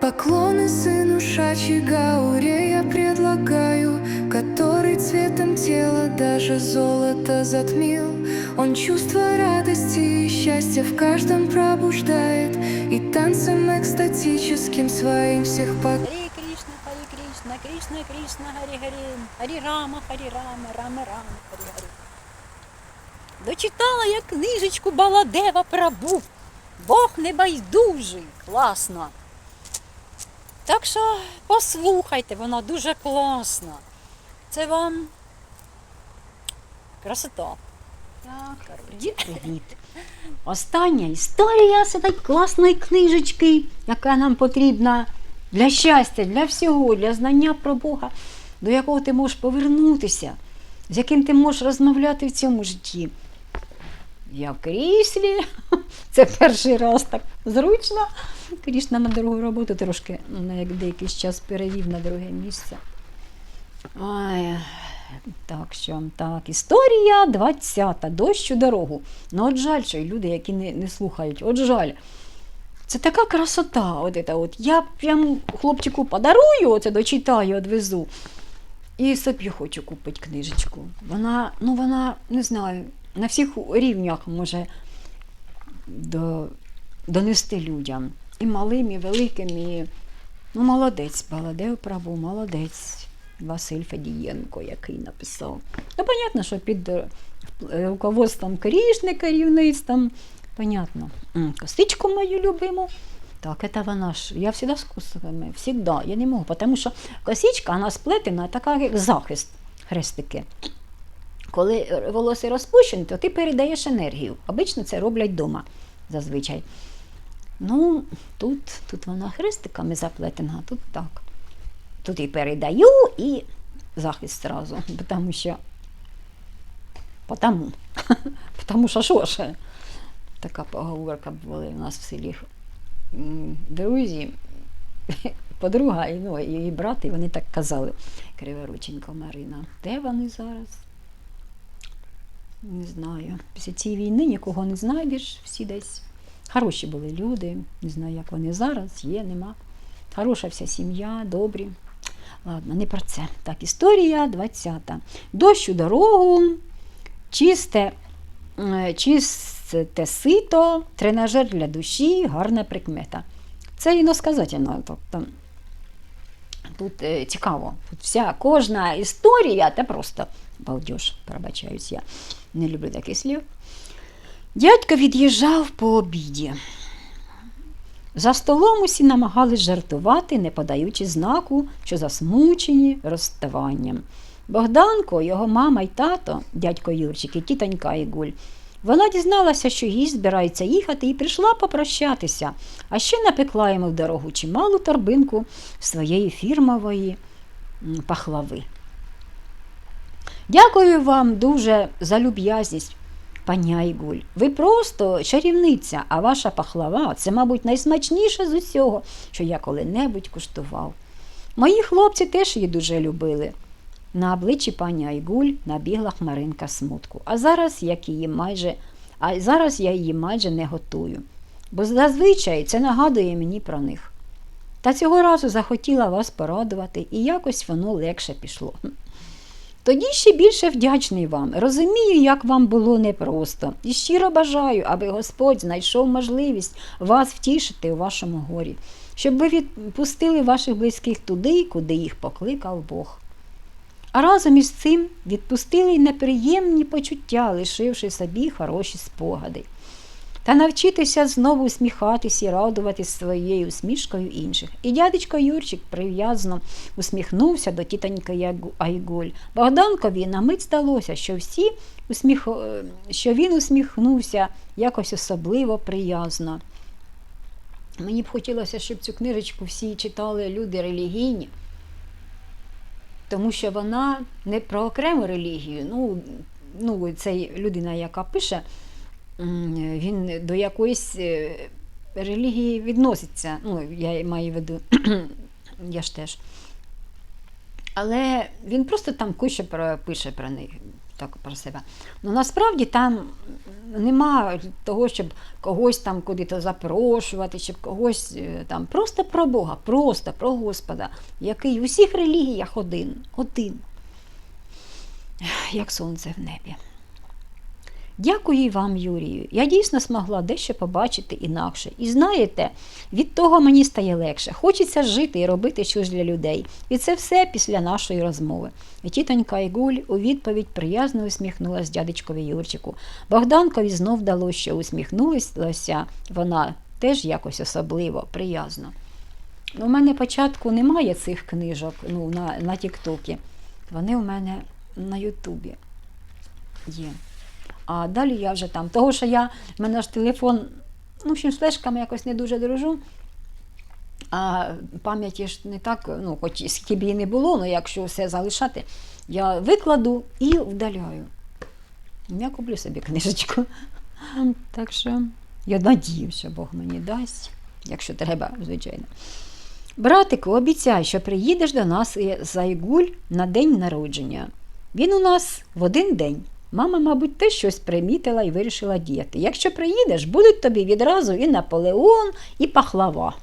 Поклоны сыну Шачи Гауре я предлагаю Который цветом тела даже золото затмил Он чувство радости и счастья в каждом пробуждает И танцем экстатическим своим всех под... Харі Кришна, Харі Кришна, Кришна Кришна, Харі Харі, Харі Рама, Харі Рама, Рама Рама, Харі Харі. Дочитала я книжечку Баладева Прабу. Бог небайдужий, класно. Так що послухайте, вона дуже класна. Це вам красота. Так, привіт. Остання історія з цієї класної книжечки, яка нам потрібна для щастя, для всього, для знання про Бога, до якого ти можеш повернутися, з яким ти можеш розмовляти в цьому житті. Я в кріслі, це перший раз так зручно. Крішна на другу роботу трошки ну, на як деякий час перевів на друге місце. Ой, так що так, історія 20 дощ у дорогу. Ну, от жаль, що й люди, які не, не слухають, от жаль. Це така красота. От це от. Я прям хлопчику подарую, оце дочитаю, відвезу. І собі хочу купити книжечку. Вона, ну вона, не знаю, на всіх рівнях може до, донести людям. І малим, і великим, і ну, молодець, Баладев Прабу, молодець. Василь Федієнко, який написав. Ну, понятно, що під е, руководством Крішни, керівництвом. Понятно. М, Косичку мою любиму. Так, це вона ж. Я завжди з косиками, завжди. Я не можу, тому що косичка, вона сплетена, така як захист, хрестики. Коли волосся розпущені, то ти передаєш енергію. Обично це роблять вдома зазвичай. Ну, тут, тут вона хрестиками заплетена, а тут так. Тут і передаю, і захист зразу. Тому що. Потому. Тому що що ж? Така поговорка була у нас в селі. Друзі, подруга ну, і її брат, і вони так казали. Криворученько Марина. Де вони зараз? Не знаю. Після цієї війни нікого не знайдеш, всі десь. Хороші були люди, не знаю, як вони зараз, є, нема. Хороша вся сім'я, добрі. Ладно, не про це. Так, історія 20. Дощ у дорогу, чисте, чисте сито, тренажер для душі, гарна прикмета. Це іносказательно. Тобто, тут е, цікаво. Тут вся кожна історія, це просто балдеж, пробачаюсь, я не люблю таких слів. Дядько від'їжджав по обіді. За столом усі намагались жартувати, не подаючи знаку, що засмучені розставанням. Богданко, його мама й тато, дядько Юрчик і тітонька Ігуль, вона дізналася, що гість збирається їхати, і прийшла попрощатися, а ще напекла йому в дорогу чималу торбинку своєї фірмової пахлави. Дякую вам дуже за люб'язність, пані Айгуль. Ви просто чарівниця, а ваша пахлава це, мабуть, найсмачніше з усього, що я коли-небудь куштував. Мої хлопці теж її дуже любили. На обличчі пані Айгуль набігла хмаринка смутку. А зараз, як її майже, а зараз я її майже не готую. Бо зазвичай це нагадує мені про них. Та цього разу захотіла вас порадувати, і якось воно легше пішло. Тоді ще більше вдячний вам. Розумію, як вам було непросто. І щиро бажаю, аби Господь знайшов можливість вас втішити у вашому горі, щоб ви відпустили ваших близьких туди, куди їх покликав Бог. А разом із цим відпустили й неприємні почуття, лишивши собі хороші спогади. Та навчитися знову усміхатись і радуватись своєю усмішкою інших. І дядечко Юрчик прив'язно усміхнувся до тітоньки Айгуль. Богданкові на мить здалося, що всі усміх... що він усміхнувся якось особливо приязно. Мені б хотілося, щоб цю книжечку всі читали люди релігійні, тому що вона не про окрему релігію. Ну, ну це людина, яка пише, він до якоїсь е, релігії відноситься. Ну, я маю в виду, я ж теж. Але він просто там куще пише про них. так про себе. Ну насправді там нема того, щоб когось там куди-то запрошувати, щоб когось е, там просто про Бога, просто про Господа, який у всіх релігіях один, один, як сонце в небі. Дякую вам, Юрію. Я дійсно змогла дещо побачити інакше. І знаєте, від того мені стає легше. Хочеться жити і робити щось для людей. І це все після нашої розмови. І тітонька Ігуль у відповідь приязно усміхнулась дядечкові Юрчику. Богданкові знов вдалося, що усміхнулася вона теж якось особливо, приязно. У мене початку немає цих книжок ну, на, на Тіктокі. Вони у мене на Ютубі є. А далі я вже там. Того, що я, в мене ж телефон, ну, в общем, з флешками якось не дуже дружу. А пам'яті ж не так, ну, хоч скільки б її не було, але якщо все залишати, я викладу і вдаляю. Я куплю собі книжечку. Так що я надію, що Бог мені дасть, якщо треба, звичайно. Братику, обіцяй, що приїдеш до нас і Зайгуль на день народження. Він у нас в один день. Мама, мабуть, теж щось примітила і вирішила діяти. Якщо приїдеш, будуть тобі відразу і Наполеон, і пахлава.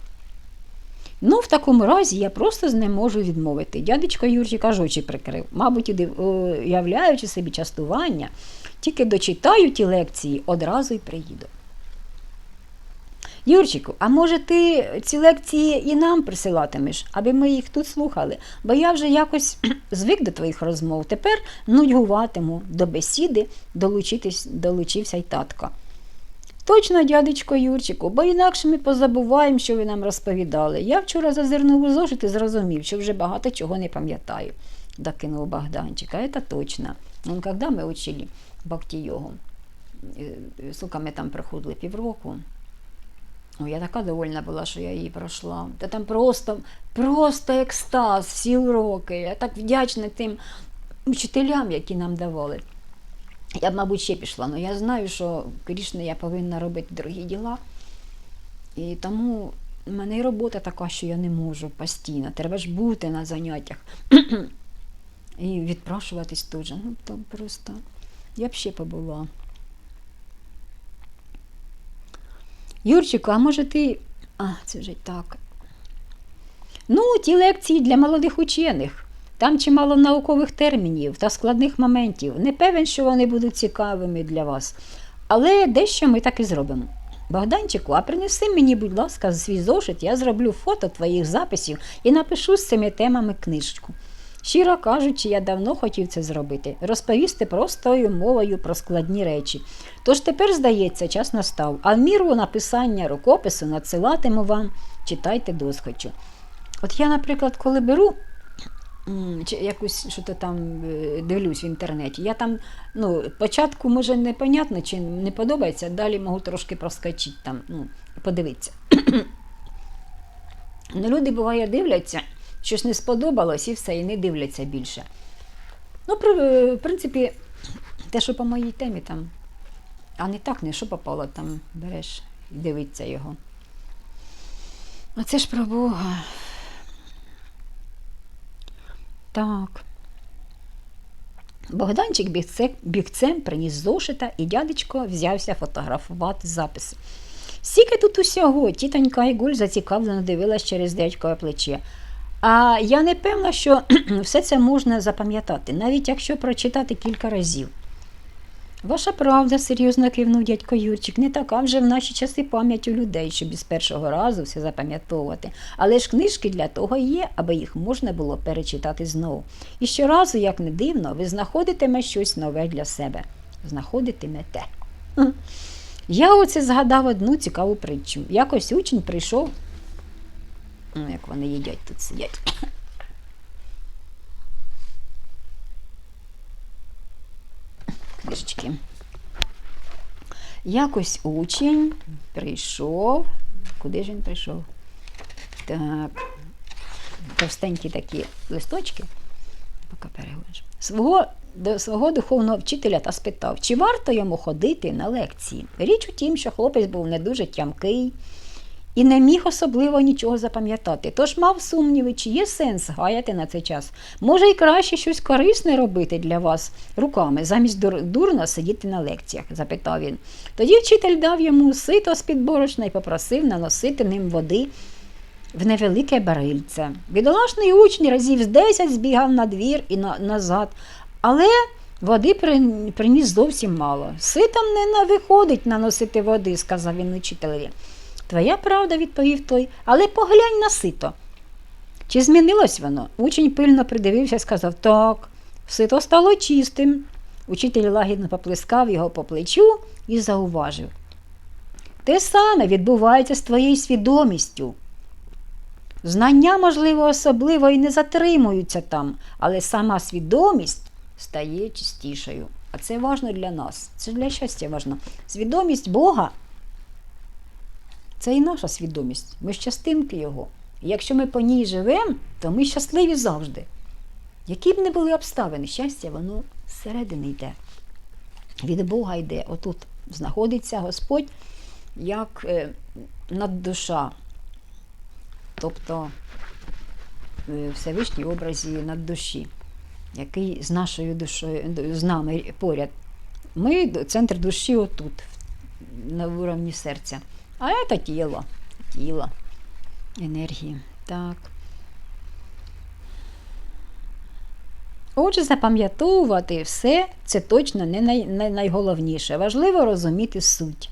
Ну, в такому разі я просто не можу відмовити. Дядечко Юрчик аж очі прикрив, мабуть, уявляючи собі частування, тільки дочитаю ті лекції, одразу й приїду. Юрчику, а може ти ці лекції і нам присилатимеш, аби ми їх тут слухали? Бо я вже якось звик до твоїх розмов. Тепер нудьгуватиму до бесіди, долучитись, долучився й татко. Точно, дядечко Юрчику, бо інакше ми позабуваємо, що ви нам розповідали. Я вчора зазирнув у зошит і зрозумів, що вже багато чого не пам'ятаю, докинув Богданчик. А це точно. Ну, коли ми учили Бахтійогу, е, скільки ми там проходили півроку, Ой, я така довольна була, що я її пройшла. Та там просто, просто екстаз, всі уроки. Я так вдячна тим вчителям, які нам давали. Я б, мабуть, ще пішла, але я знаю, що Крішне я повинна робити другі діла. І тому в мене і робота така, що я не можу постійно. Треба ж бути на заняттях. І відпрошуватись тут же. Ну, то просто я б ще побула. Юрчику, а може ти. А, це вже так. Ну, ті лекції для молодих учених. Там чимало наукових термінів та складних моментів. Не певен, що вони будуть цікавими для вас. Але дещо ми так і зробимо. Богданчику, а принеси мені, будь ласка, свій зошит, я зроблю фото твоїх записів і напишу з цими темами книжечку. Щиро кажучи, я давно хотів це зробити, розповісти простою мовою про складні речі. Тож тепер, здається, час настав, а в міру написання рукопису надсилатиму вам, читайте досхочу. От я, наприклад, коли беру чи якусь що то там е, дивлюсь в інтернеті, я там, ну, спочатку, може, непонятно, чи не подобається, далі можу трошки проскочити там, ну, подивитися. Ну, люди буває дивляться, щось не сподобалось і все, і не дивляться більше. Ну, в принципі, те, що по моїй темі там, а не так, не що попало, там береш і дивиться його. А це ж про Бога. Так. Богданчик бігце, бігцем приніс зошита, і дядечко взявся фотографувати записи. Скільки тут усього, тітонька Ігуль зацікавлено дивилась через дядькове плече. А я не певна, що все це можна запам'ятати, навіть якщо прочитати кілька разів. Ваша правда, серйозно кивнув дядько Юрчик, не така вже в наші часи пам'ять у людей, щоб із першого разу все запам'ятовувати. Але ж книжки для того є, аби їх можна було перечитати знову. І щоразу, як не дивно, ви знаходитиме щось нове для себе. Знаходитимете. Я оце згадав одну цікаву притчу. Якось учень прийшов. Ну, як вони їдять тут сидять. Книжечки. Якось учень прийшов. Куди ж він прийшов? Так. Товстенькі такі листочки. Поки перегляджу. Свого, до свого духовного вчителя та спитав, чи варто йому ходити на лекції. Річ у тім, що хлопець був не дуже тямкий і не міг особливо нічого запам'ятати. Тож мав сумніви, чи є сенс гаяти на цей час. Може, і краще щось корисне робити для вас руками, замість дур- дурно сидіти на лекціях, запитав він. Тоді вчитель дав йому сито з під борошна і попросив наносити ним води в невелике барильце. Бідолашний учень разів з десять збігав на двір і на, назад, але води приніс зовсім мало. Ситом не виходить наносити води, сказав він учителеві. Твоя правда, відповів той, але поглянь на сито. Чи змінилось воно? Учень пильно придивився і сказав так, сито стало чистим. Учитель лагідно поплескав його по плечу і зауважив. Те саме відбувається з твоєю свідомістю. Знання, можливо, особливо і не затримуються там, але сама свідомість стає чистішою. А це важно для нас. Це для щастя важно. Свідомість Бога це і наша свідомість. Ми ж частинки Його. І якщо ми по ній живемо, то ми щасливі завжди. Які б не були обставини, щастя, воно зсередини йде. Від Бога йде. Отут знаходиться Господь як е, наддуша. Тобто е, Всевишній образі наддуші, який з нашою душою, з нами поряд. Ми центр душі отут, на уровні серця. А це тіло. Тіло. Енергії. Так. Отже, запам'ятовувати все це точно не, най, не найголовніше. Важливо розуміти суть.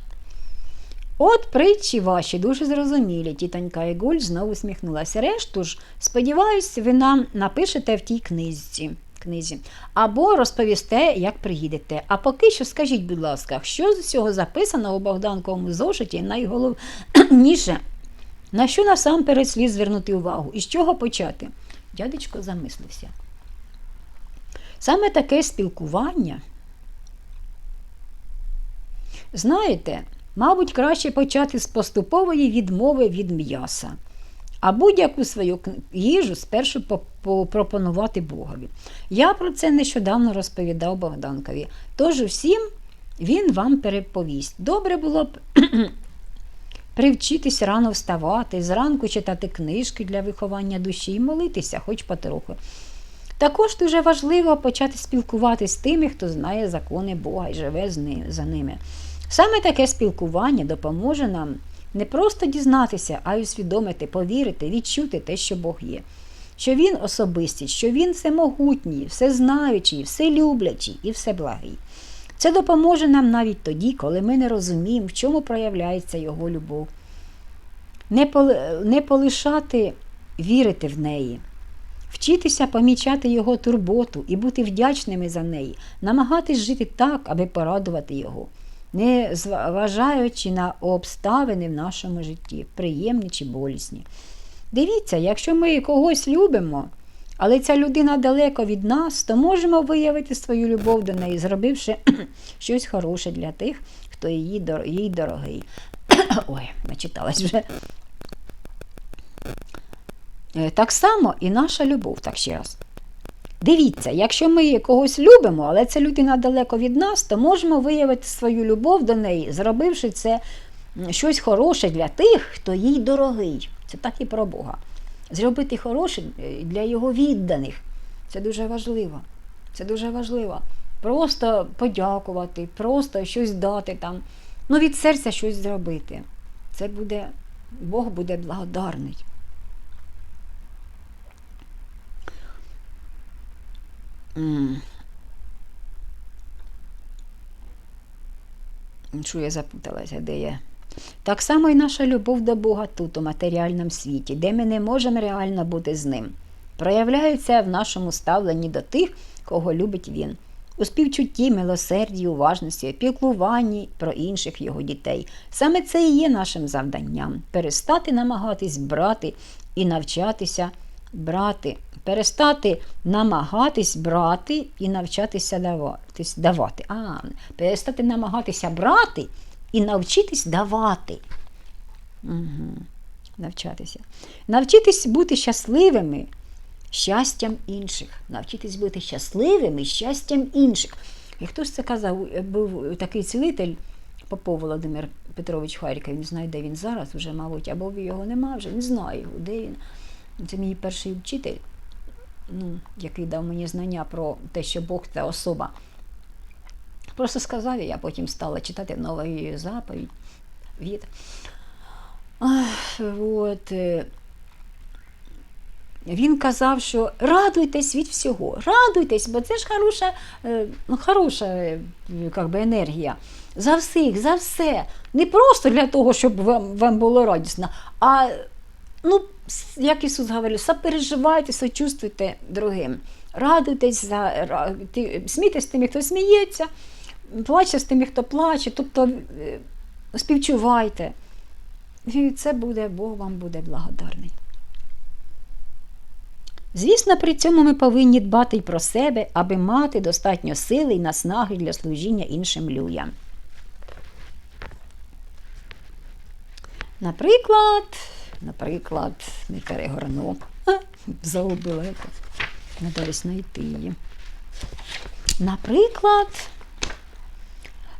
От притчі ваші дуже зрозумілі, тітонька Ігуль знову усміхнулася. Решту ж, сподіваюсь, ви нам напишете в тій книзі. Книзі. Або розповісте, як приїдете. А поки що скажіть, будь ласка, що з цього записано у Богданковому зошиті найголовніше, на що насамперед слід звернути увагу і з чого почати? Дядечко замислився. Саме таке спілкування. Знаєте, мабуть, краще почати з поступової відмови від м'яса, а будь-яку свою їжу спершу по- попропонувати Богові. Я про це нещодавно розповідав Богданкові. Тож всім він вам переповість. Добре було б привчитись рано вставати, зранку читати книжки для виховання душі і молитися, хоч потроху. Також дуже важливо почати спілкуватися з тими, хто знає закони Бога і живе за ними. Саме таке спілкування допоможе нам не просто дізнатися, а й усвідомити, повірити, відчути те, що Бог є. Що Він особистість, що Він всемогутній, всезнаючий, вселюблячий і всеблагий. Це допоможе нам навіть тоді, коли ми не розуміємо, в чому проявляється Його любов. Не, поли- не полишати вірити в неї, вчитися помічати Його турботу і бути вдячними за неї, намагатись жити так, аби порадувати Його, не зважаючи на обставини в нашому житті, приємні чи болісні. Дивіться, якщо ми когось любимо, але ця людина далеко від нас, то можемо виявити свою любов до неї, зробивши щось хороше для тих, хто її, дор- їй дорогий. Ой, начиталась вже. Е, Так само і наша любов, так ще раз. Дивіться, якщо ми когось любимо, але ця людина далеко від нас, то можемо виявити свою любов до неї, зробивши це щось хороше для тих, хто їй дорогий. Це так і про Бога. Зробити хороше е, для його відданих. Це дуже важливо. Це дуже важливо. Просто подякувати, просто щось дати там. Ну, від серця щось зробити. Це буде, Бог буде благодарний. Що я запуталася, де я? Так само і наша любов до Бога тут, у матеріальному світі, де ми не можемо реально бути з ним, проявляється в нашому ставленні до тих, кого любить Він. У співчутті, милосерді, уважності, піклуванні про інших його дітей. Саме це і є нашим завданням перестати намагатись брати і навчатися брати, перестати намагатись брати і навчатися даватись, давати. А, перестати намагатися брати і навчитись давати. Угу. Навчатися. Навчитись бути щасливими щастям інших. Навчитись бути щасливими щастям інших. І хто ж це казав, був такий цілитель Попов Володимир Петрович Харків, не знаю, де він зараз, вже, мабуть, або його нема, вже не знаю де він. Це мій перший вчитель, ну, який дав мені знання про те, що Бог це особа. Просто сказав, і я потім стала читати нову заповідь. Від. Ах, от, е, він казав, що радуйтесь від всього, радуйтесь, бо це ж хороша, е, ну, хороша е, как би, енергія. За всіх, за все. Не просто для того, щоб вам, вам було радісно, а ну, як Ісус говорив, сопереживайте, сочувствуйте другим. Радуйтесь, за, смійтесь з тими, хто сміється, плачте з тими, хто плаче, тобто е, співчувайте. І це буде, Бог вам буде благодарний. Звісно, при цьому ми повинні дбати й про себе, аби мати достатньо сили і наснаги для служіння іншим людям. Наприклад, наприклад, не перегорну. Загубила. десь знайти її. Наприклад,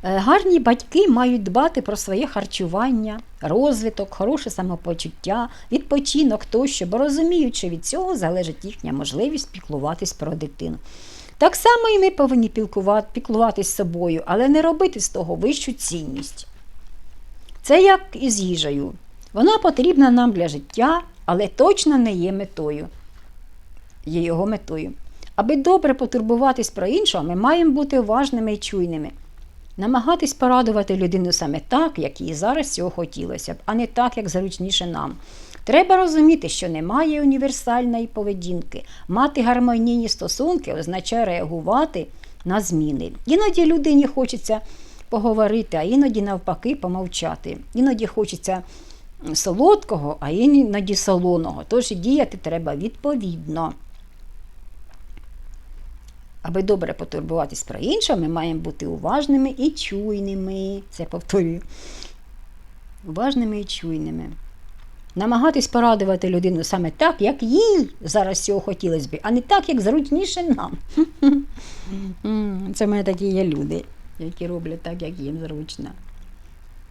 Е, Гарні батьки мають дбати про своє харчування, розвиток, хороше самопочуття, відпочинок тощо, бо розуміють, що від цього залежить їхня можливість піклуватись про дитину. Так само і ми повинні піклувати, піклуватись собою, але не робити з того вищу цінність. Це як і з їжею. Вона потрібна нам для життя, але точно не є метою. Є його метою. Аби добре потурбуватись про іншого, ми маємо бути уважними і чуйними. Намагатись порадувати людину саме так, як їй зараз цього хотілося б, а не так, як зручніше нам. Треба розуміти, що немає універсальної поведінки. Мати гармонійні стосунки означає реагувати на зміни. Іноді людині хочеться поговорити, а іноді навпаки помовчати. Іноді хочеться солодкого, а іноді солоного. Тож діяти треба відповідно. Аби добре потурбуватись про іншого, ми маємо бути уважними і чуйними. Це повторюю. Уважними і чуйними. Намагатись порадувати людину саме так, як їй зараз цього хотілося б, а не так, як зручніше нам. Це в мене такі є люди, які роблять так, як їм зручно.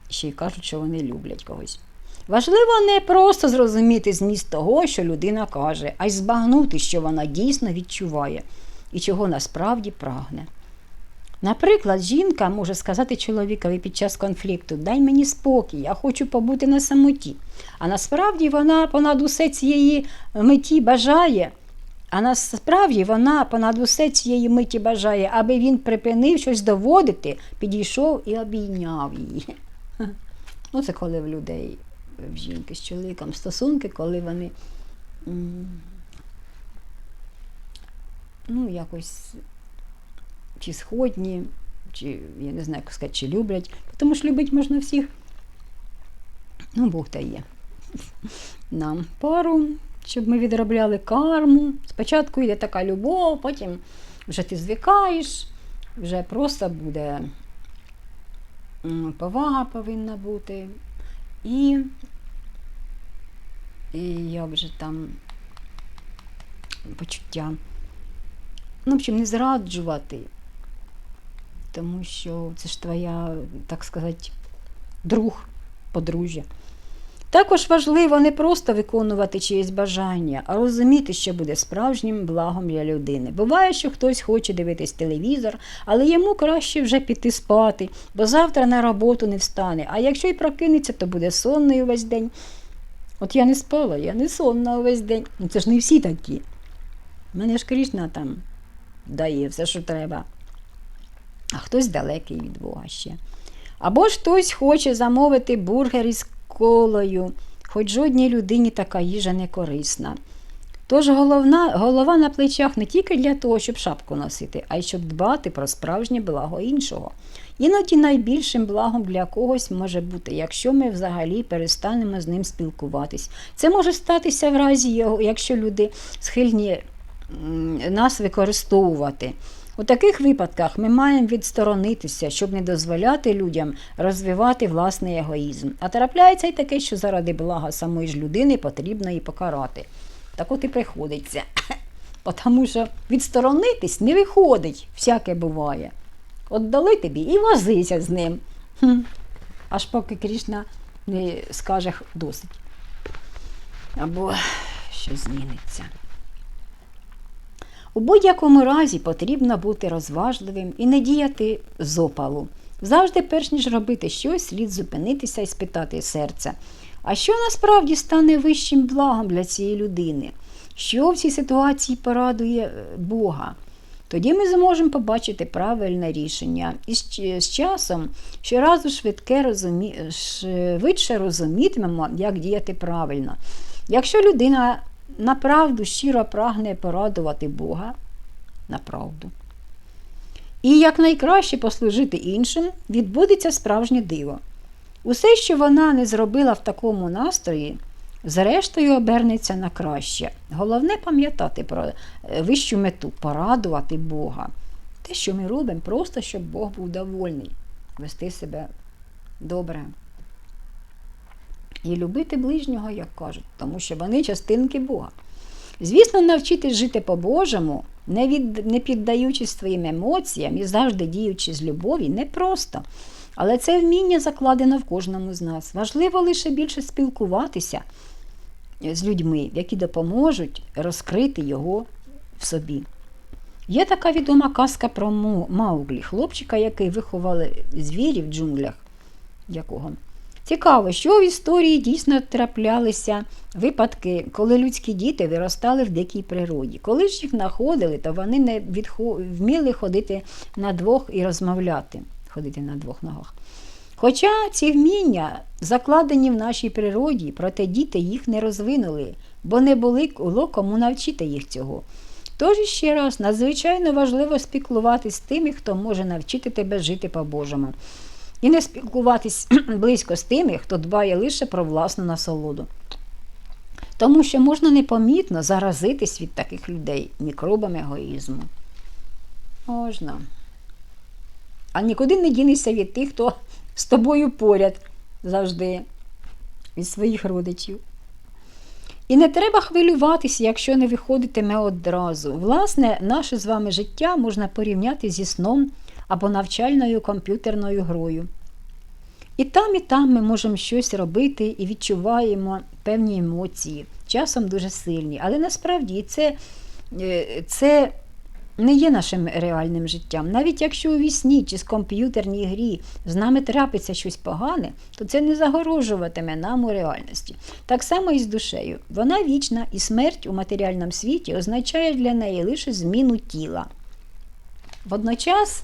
Ще й кажуть, що вони люблять когось. Важливо не просто зрозуміти зміст того, що людина каже, а й збагнути, що вона дійсно відчуває і чого насправді прагне. Наприклад, жінка може сказати чоловікові під час конфлікту Дай мені спокій, я хочу побути на самоті. А насправді вона понад усе цієї меті бажає, а насправді вона понад усе цієї миті бажає, аби він припинив щось доводити, підійшов і обійняв її. Ну, це коли в людей, в жінки з чоловіком стосунки, коли вони ну, якось чи сходні, чи я не знаю, як сказати, чи люблять. Тому що любить можна всіх. Ну, Бог дає нам пару, щоб ми відробляли карму. Спочатку йде така любов, потім вже ти звикаєш, вже просто буде повага повинна бути. І, і як же там почуття. Ну, в общем, не зраджувати, тому що це ж твоя, так сказати, друг, подружжя. Також важливо не просто виконувати чиєсь бажання, а розуміти, що буде справжнім благом для людини. Буває, що хтось хоче дивитись телевізор, але йому краще вже піти спати, бо завтра на роботу не встане. А якщо й прокинеться, то буде сонний увесь день. От я не спала, я не сонна увесь день. Ну це ж не всі такі. Мене ж Крішна там дає все, що треба. А хтось далекий від Бога ще. Або ж хтось хоче замовити бургер із колою, хоч жодній людині така їжа не корисна. Тож головна, голова на плечах не тільки для того, щоб шапку носити, а й щоб дбати про справжнє благо іншого. Іноді найбільшим благом для когось може бути, якщо ми взагалі перестанемо з ним спілкуватись. Це може статися в разі, його, якщо люди схильні нас використовувати. У таких випадках ми маємо відсторонитися, щоб не дозволяти людям розвивати власний егоїзм. А трапляється й таке, що заради блага самої ж людини потрібно її покарати. Так от і приходиться. Тому що відсторонитись не виходить, всяке буває. От дали тобі і возися з ним. Хм. аж поки Крішна не скаже досить. Або що зміниться. У будь-якому разі потрібно бути розважливим і не діяти з опалу. Завжди, перш ніж робити щось, слід зупинитися і спитати серця, а що насправді стане вищим благом для цієї людини? Що в цій ситуації порадує е, Бога? Тоді ми зможемо побачити правильне рішення і з, часом щоразу швидке розумі... швидше розумітимемо, як діяти правильно. Якщо людина направду щиро прагне порадувати Бога, направду, і якнайкраще послужити іншим, відбудеться справжнє диво. Усе, що вона не зробила в такому настрої, зрештою обернеться на краще. Головне пам'ятати про е, вищу мету порадувати Бога. Те, що ми робимо, просто щоб Бог був довольний, вести себе добре. І любити ближнього, як кажуть, тому що вони частинки Бога. Звісно, навчитись жити по-божому, не, від, не піддаючись своїм емоціям і завжди діючи з любові, непросто. Але це вміння закладено в кожному з нас. Важливо лише більше спілкуватися з людьми, які допоможуть розкрити його в собі. Є така відома казка про Мауглі, хлопчика, який виховали звірів в джунглях. Якого? Цікаво, що в історії дійсно траплялися випадки, коли людські діти виростали в дикій природі. Коли ж їх знаходили, то вони не відхо... вміли ходити на двох і розмовляти, ходити на двох ногах. Хоча ці вміння закладені в нашій природі, проте діти їх не розвинули, бо не були було кому навчити їх цього. Тож ще раз надзвичайно важливо спілкуватись з тими, хто може навчити тебе жити по-божому. І не спілкуватись близько з тими, хто дбає лише про власну насолоду. Тому що можна непомітно заразитись від таких людей мікробами егоїзму. Можна. А нікуди не дінешся від тих, хто з тобою поряд завжди, від своїх родичів. І не треба хвилюватися, якщо не виходитиме одразу. Власне, наше з вами життя можна порівняти зі сном або навчальною комп'ютерною грою. І там, і там ми можемо щось робити і відчуваємо певні емоції, часом дуже сильні. Але насправді це, е, це не є нашим реальним життям. Навіть якщо у вісні чи з комп'ютерній грі з нами трапиться щось погане, то це не загорожуватиме нам у реальності. Так само і з душею. Вона вічна, і смерть у матеріальному світі означає для неї лише зміну тіла. Водночас.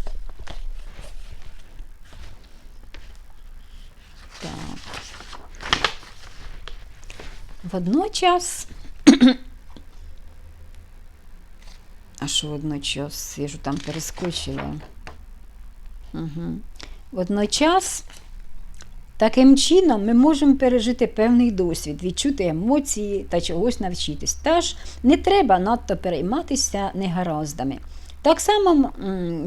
Так. Водночас. Що водночас? Я ж там перескочила. Угу. Водночас, таким чином, ми можемо пережити певний досвід, відчути емоції та чогось навчитись. Тож не треба надто перейматися негараздами. Так само,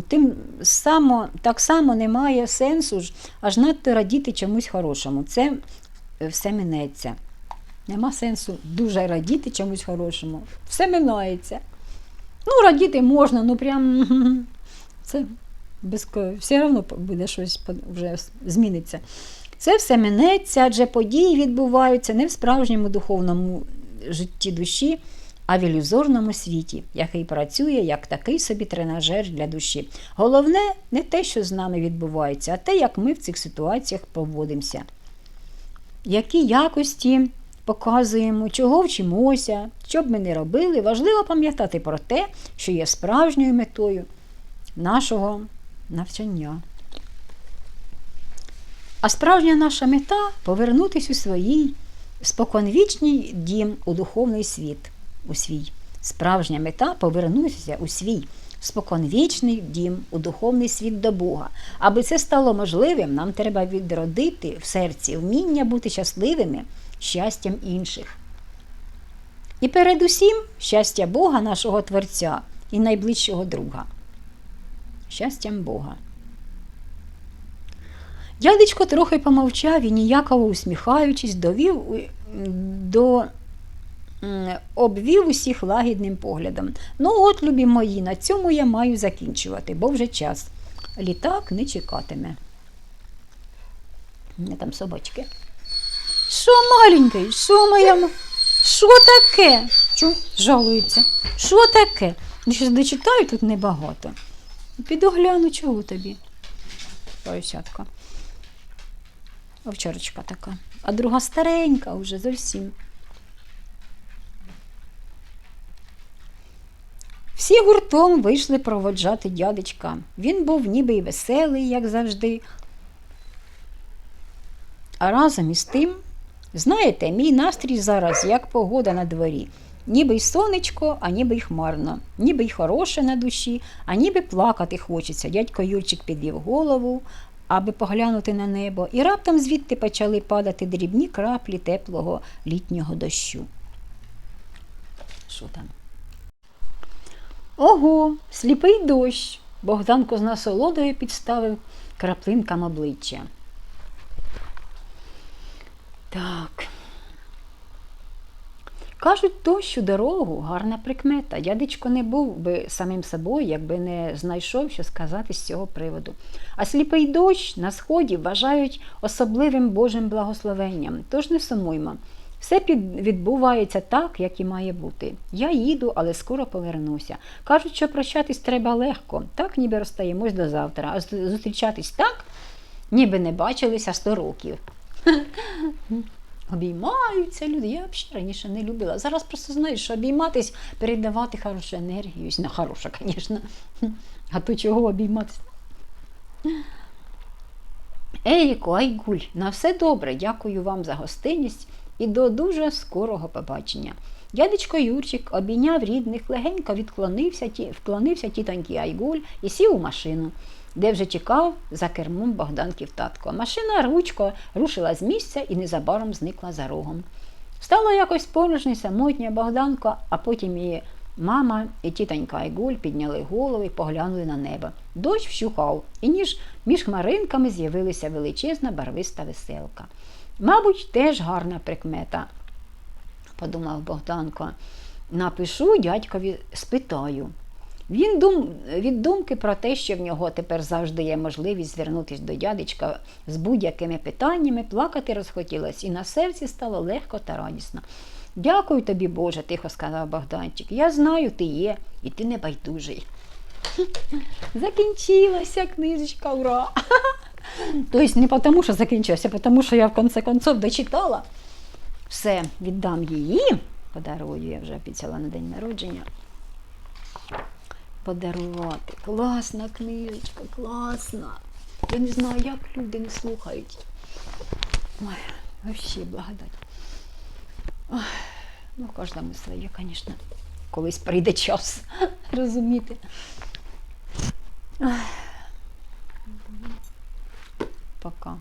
тим само, так само немає сенсу ж аж надто радіти чомусь хорошому. Це е, все минеться. Нема сенсу дуже радіти чомусь хорошому. Все минається. Ну, радіти можна, ну прям це без все одно буде щось вже зміниться. Це все минеться, адже події відбуваються не в справжньому духовному житті душі, а в ілюзорному світі, який працює як такий собі тренажер для душі. Головне не те, що з нами відбувається, а те, як ми в цих ситуаціях поводимося. Які якості показуємо, чого вчимося, що б ми не робили, важливо пам'ятати про те, що є справжньою метою нашого навчання. А справжня наша мета повернутися у свій споконвічний дім у духовний світ, у свій. Справжня мета повернутися у свій споконвічний дім у духовний світ до Бога. Аби це стало можливим, нам треба відродити в серці вміння бути щасливими щастям інших. І передусім щастя Бога, нашого Творця і найближчого друга. Щастям Бога. Дядечко трохи помовчав і ніяково усміхаючись, довів до обвів усіх лагідним поглядом. Ну, от, любі мої, на цьому я маю закінчувати, бо вже час. Літак не чекатиме. У там собачки. Що маленький? Що моя? Що таке? Чу, жалується. Що таке? Щось дочитаю тут небагато. Піду гляну, чого тобі. Поросятка. Овчарочка така. А друга старенька вже зовсім. Всі гуртом вийшли проводжати дядечка. Він був ніби й веселий, як завжди. А разом із тим, знаєте, мій настрій зараз як погода на дворі. Ніби й сонечко, а ніби й хмарно, ніби й хороше на душі, а ніби плакати хочеться. Дядько Юрчик підвів голову, аби поглянути на небо, і раптом звідти почали падати дрібні краплі теплого літнього дощу. Що там? Ого, сліпий дощ. Богданко з насолодою підставив краплинкам обличчя. Так. Кажуть, дощ у дорогу гарна прикмета. Дядечко не був би самим собою, якби не знайшов, що сказати з цього приводу. А сліпий дощ на сході вважають особливим Божим благословенням. Тож не сумуймо. Все відбувається так, як і має бути. Я їду, але скоро повернуся. Кажуть, що прощатись треба легко, так ніби розстаємось до завтра, а зустрічатись так, ніби не бачилися сто років. Обіймаються люди. Я взагалі раніше не любила. Зараз просто знаю, що обійматись, передавати хорошу енергію. Ну, хороша, звісно. А то чого обійматись? Ейко, Айгуль, на все добре. Дякую вам за гостинність і до дуже скорого побачення. Дядечко Юрчик обійняв рідних, легенько відклонився, вклонився тітоньки Айгуль і сів у машину, де вже чекав за кермом Богданків татко. Машина ручко рушила з місця і незабаром зникла за рогом. Стало якось порожньо самотня Богданко, а потім і мама, і тітонька Айгуль підняли голови і поглянули на небо. Дощ вщухав, і ніж між хмаринками з'явилася величезна барвиста веселка. Мабуть, теж гарна прикмета, подумав Богданко. Напишу дядькові, спитаю. Він дум, від думки про те, що в нього тепер завжди є можливість звернутися до дядечка з будь-якими питаннями, плакати розхотілось, і на серці стало легко та радісно. Дякую тобі, Боже, тихо сказав Богданчик. Я знаю, ти є, і ти не байдужий. Закінчилася книжечка, ура! Тобто не тому, що закінчилася, а тому, що я в конце концов дочитала. Все, віддам її, подарую, я вже обіцяла на день народження. Подарувати. Класна книжечка, класна. Я не знаю, як люди не слухають. Ой, взагалі благодать. Ой, ну, кожному своє, звісно. Колись прийде час розуміти. Пока.